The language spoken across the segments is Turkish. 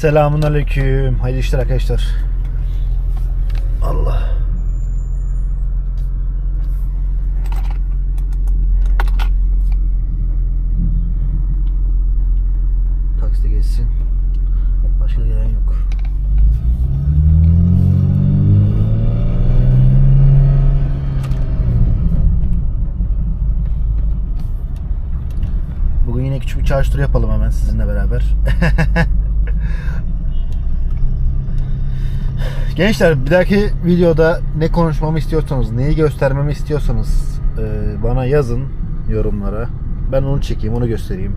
Selamun aleyküm. Hayırlı işler arkadaşlar. Allah. Takside geçsin. Başka gelen yok. Bugün yine küçük bir çarşı turu yapalım hemen sizinle beraber. Gençler bir dahaki videoda ne konuşmamı istiyorsanız, neyi göstermemi istiyorsanız e, bana yazın yorumlara. Ben onu çekeyim, onu göstereyim.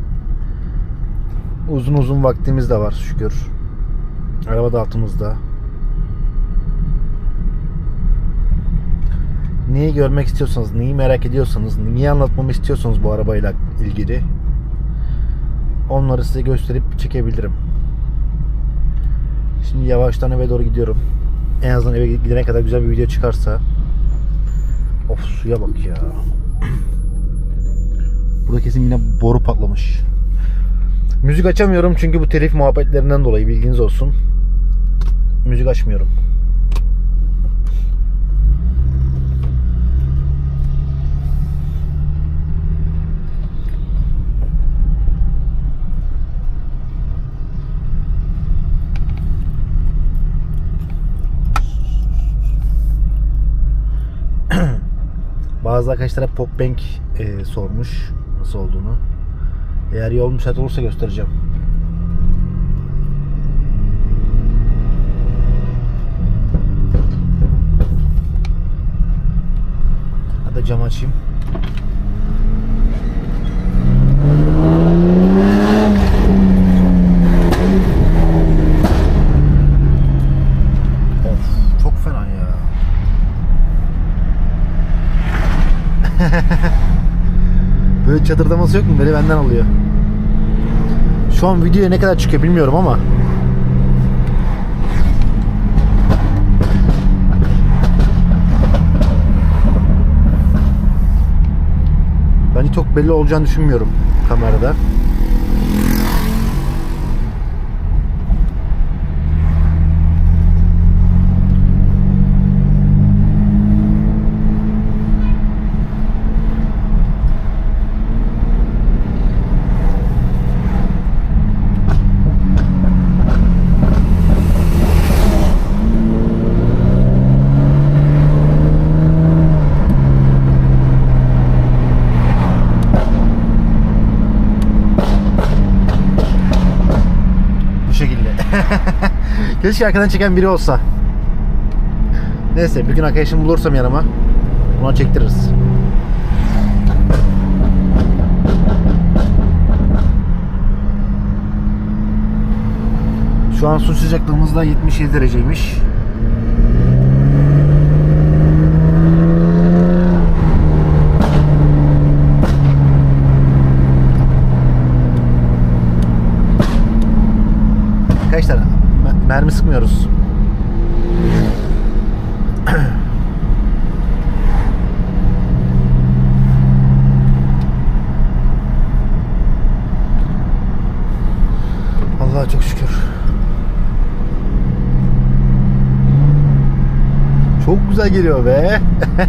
Uzun uzun vaktimiz de var şükür. Araba da altımızda. Neyi görmek istiyorsanız, neyi merak ediyorsanız, neyi anlatmamı istiyorsanız bu arabayla ilgili onları size gösterip çekebilirim. Şimdi yavaştan eve doğru gidiyorum. En azından eve gidene kadar güzel bir video çıkarsa. Of suya bak ya. Burada kesin yine boru patlamış. Müzik açamıyorum çünkü bu telif muhabbetlerinden dolayı bilginiz olsun. Müzik açmıyorum. Bazı arkadaşlara Popbank e, sormuş nasıl olduğunu. Eğer yol müsait olursa göstereceğim. Hadi cam açayım. Of çok fena ya. Böyle çatırdaması yok mu? Beni benden alıyor. Şu an videoya ne kadar çıkıyor bilmiyorum ama Bence çok belli olacağını düşünmüyorum kamerada. Bu şekilde. Keşke arkadan çeken biri olsa. Neyse bir gün arkadaşım bulursam yanıma ona çektiririz. Şu an su sıcaklığımız da 77 dereceymiş. Arkadaşlar me- mermi sıkmıyoruz. Allah'a çok şükür. Çok güzel geliyor be.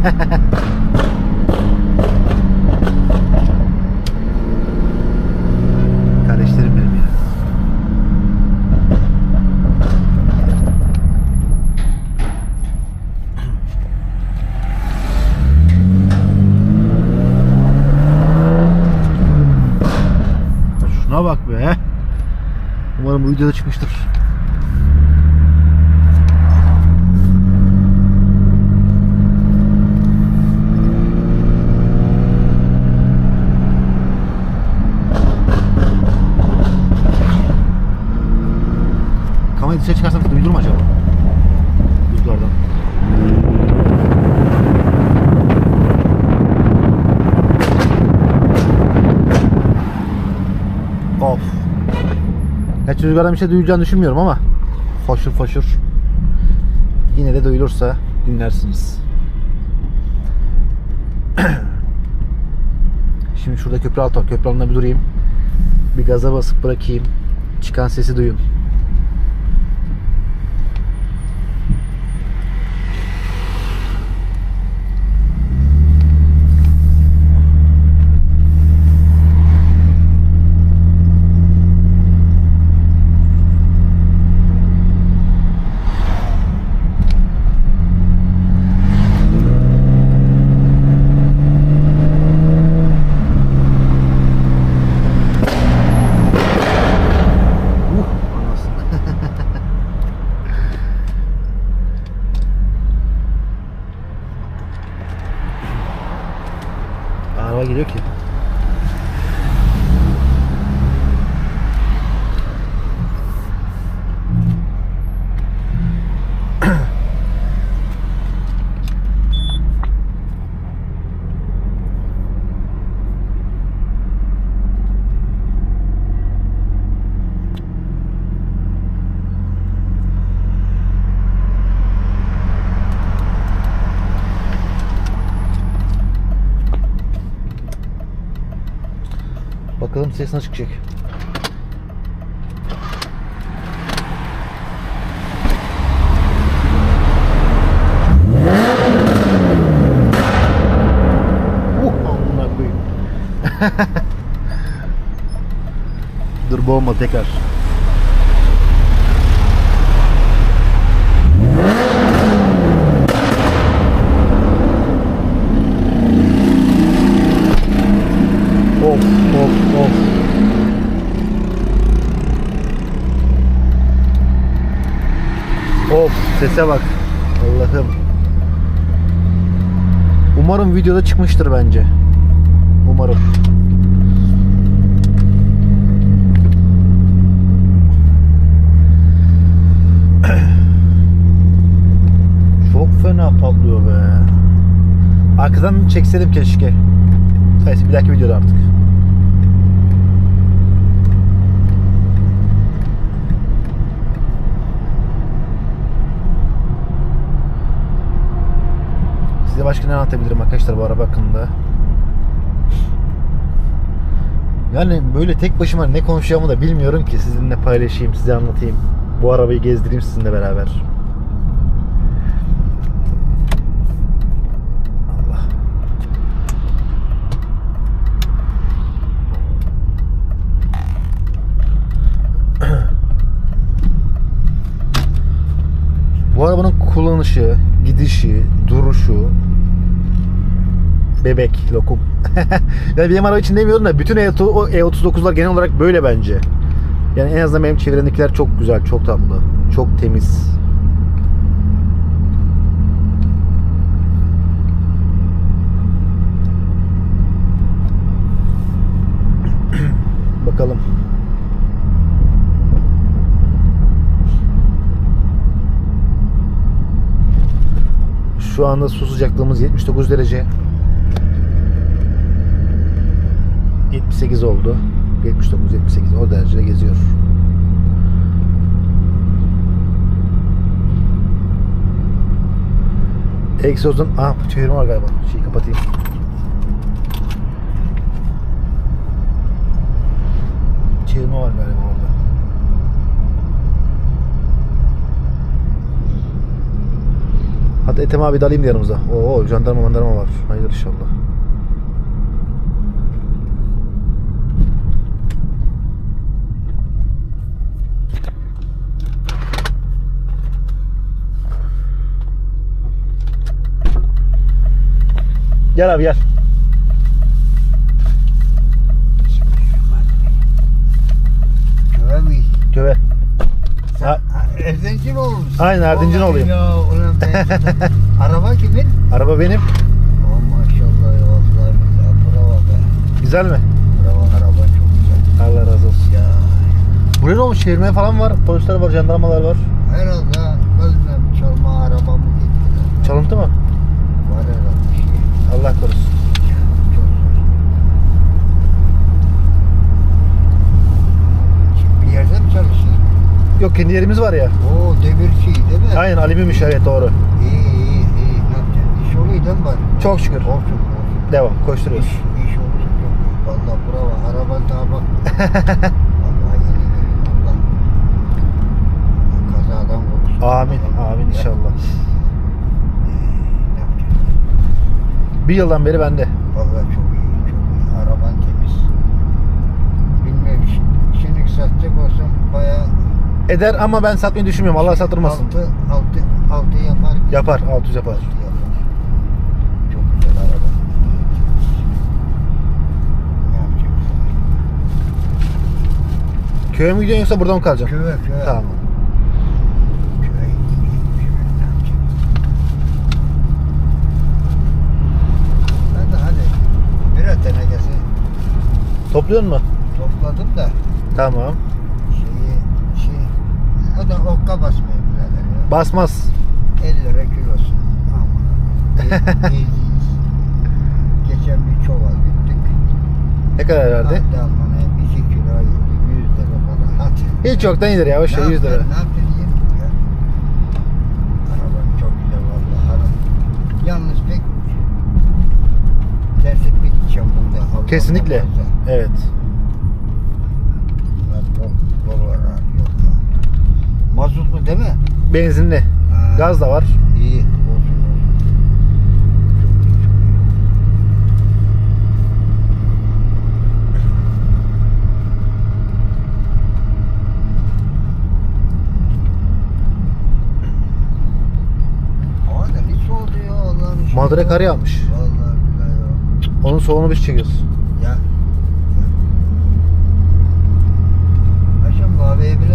Kardeşlerim benim ya. Şuna bak be. Umarım bu videoda çıkmıştır. Kamerayı dışarı çıkarsam duyulur mu acaba? Rüzgardan. Of. Gerçi rüzgardan bir şey duyacağını düşünmüyorum ama foşur foşur. Yine de duyulursa dinlersiniz. Şimdi şurada köprü altı var. Köprü altında bir durayım. Bir gaza basıp bırakayım. Çıkan sesi duyun. Sesine çıkacak. Uh, amına koyayım. Dur boğma tekrar. Of of of. Of sese bak. Allah'ım. Umarım videoda çıkmıştır bence. Umarım. Çok fena patlıyor be. Arkadan çekseydim keşke. Neyse bir dahaki videoda artık. Size başka ne anlatabilirim arkadaşlar bu araba hakkında? Yani böyle tek başıma ne konuşacağımı da bilmiyorum ki sizinle paylaşayım, size anlatayım. Bu arabayı gezdireyim sizinle beraber. Bu arabanın kullanışı, gidişi, duruşu bebek, lokum. yani benim araba için demiyorum da bütün E30 o E39'lar genel olarak böyle bence. Yani en azından benim çevremdekiler çok güzel, çok tatlı, çok temiz. Bakalım. Şu anda su sıcaklığımız 79 derece. 78 oldu. 79 78 o derecede geziyor. Egzozun ah bu var galiba. Şeyi kapatayım. Çevirme var galiba orada. Hatta Ethem abi de alayım yanımıza. Oo jandarma mandarma var. Hayırdır inşallah. Gel abi gel. Köye mi? Köve. Ha- Erdencil oğlum? Aynen, Erdencil Vallahi oğluyum. Ya ulan ben... Araba kimin? Araba benim. Oh maşallah ya vallahi billahi bravo be. Güzel mi? Bravo araba çok güzel. Allah razı olsun. Ya Buraya ne olmuş? Çevirme falan var. Polisler var, jandarmalar var. herhalde bilmem çalma arabamı gittiler. Çalıntı mı? Var herhalde bir şey. Allah korusun. Çok bir yerde mi çalışıyor? Yok kendi yerimiz var ya. Oo demirci değil mi? Aynen Ali'miymiş evet doğru. İyi iyi iyi. Ne yapacaksın? İş oluyor mi bari? Çok şükür. Olsun olsun. Devam koşturuyoruz. İş, iş çok iyi. Valla bravo. Araban daha bak. Vallahi yeni. Allah. Kazadan korusun. Amin. Amin inşallah. Bir yıldan beri bende. Vallahi çok iyi. Çok iyi. Araban temiz. Bilmiyorum. şi- Şimdi satacak olsam bayağı Eder ama ben satmayı düşünmüyorum. Allah satırmasın. Altı, altı, altı yapar. Yapar. 600 yapar. Altı yapar. Çok güzel araba. Ne? Köye mi gidiyorsun yoksa burada mı kalacaksın? Köye köye. Tamam. Köye gitmiş. Ne yapacaksın? Ben de hani bira tenekesi Topluyor mu? topladım da Tamam. şeyi şey o da okka basmıyor birader ya. Basmaz. 50 lira kilosu. Aman. Geçen bir çuval gittik. Ne kadar verdi? Aman 2 kilo yedik 100 lira falan. Hadi. Hiç yoktan iyidir ya. Boş ver, Ne 100 lira. Ne yapacaksın yedim ya. Araban çok güzel. Araba. Yalnız pek gideceğim bunda. Allah Kesinlikle. muhafaza. Evet. Mazotlu değil mi? Benzinli. Ha. Gaz da var. İyi. Madre kar yağmış. Vallahi billahi. Onun soğunu biz çekiyoruz. Bile.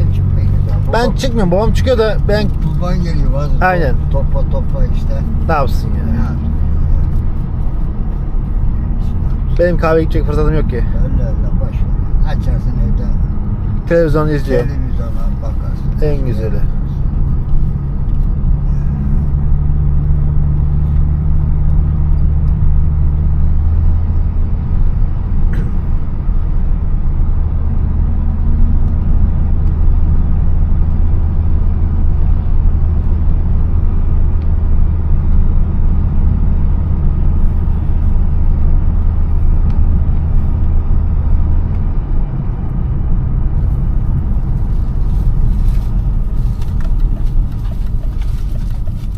Ben çıkmıyorum. Babam çıkıyor da ben Baban geliyor bazen. Aynen. Topla topla işte. ne yapsın Ne ya? yapayım? Benim kahveye gidecek fırsatım yok ki. Öyle öyle boş ver. Açarsın evde. Televizyon izliyor. Televizyona bakarsın. En güzeli.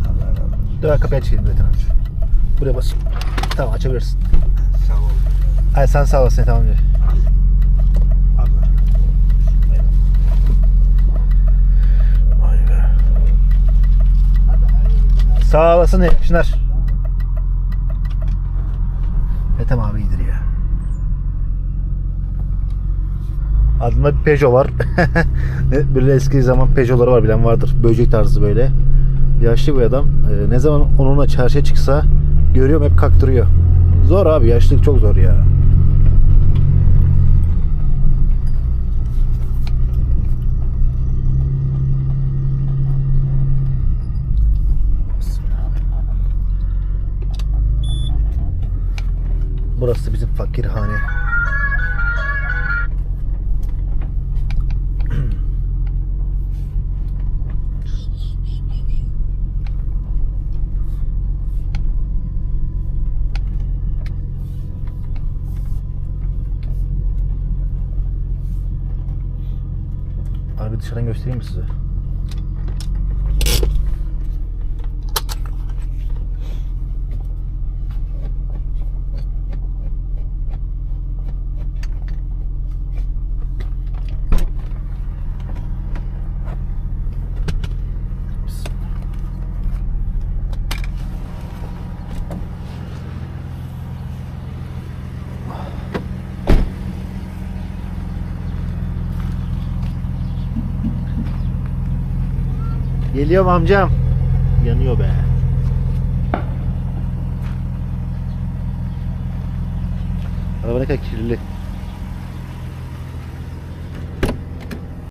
Allah razı kapıyı açayım Metin amca. Buraya bas. Tamam açabilirsin. Sağ ol. Ay sen sağ olasın tamam günler. Sağ olasın iyi Çınar. Ethem abi iyidir ya. Adında bir Peugeot var. Böyle eski zaman Peugeot'ları var bilen vardır. Böcek tarzı böyle. Yaşlı bir adam. Ee, ne zaman onunla çarşıya çıksa görüyorum hep kaktırıyor. Zor abi yaşlılık çok zor ya. Burası bizim fakirhane. Abi dışarıdan göstereyim mi size? Geliyorum amcam. Yanıyor be. Araba ne kadar kirli.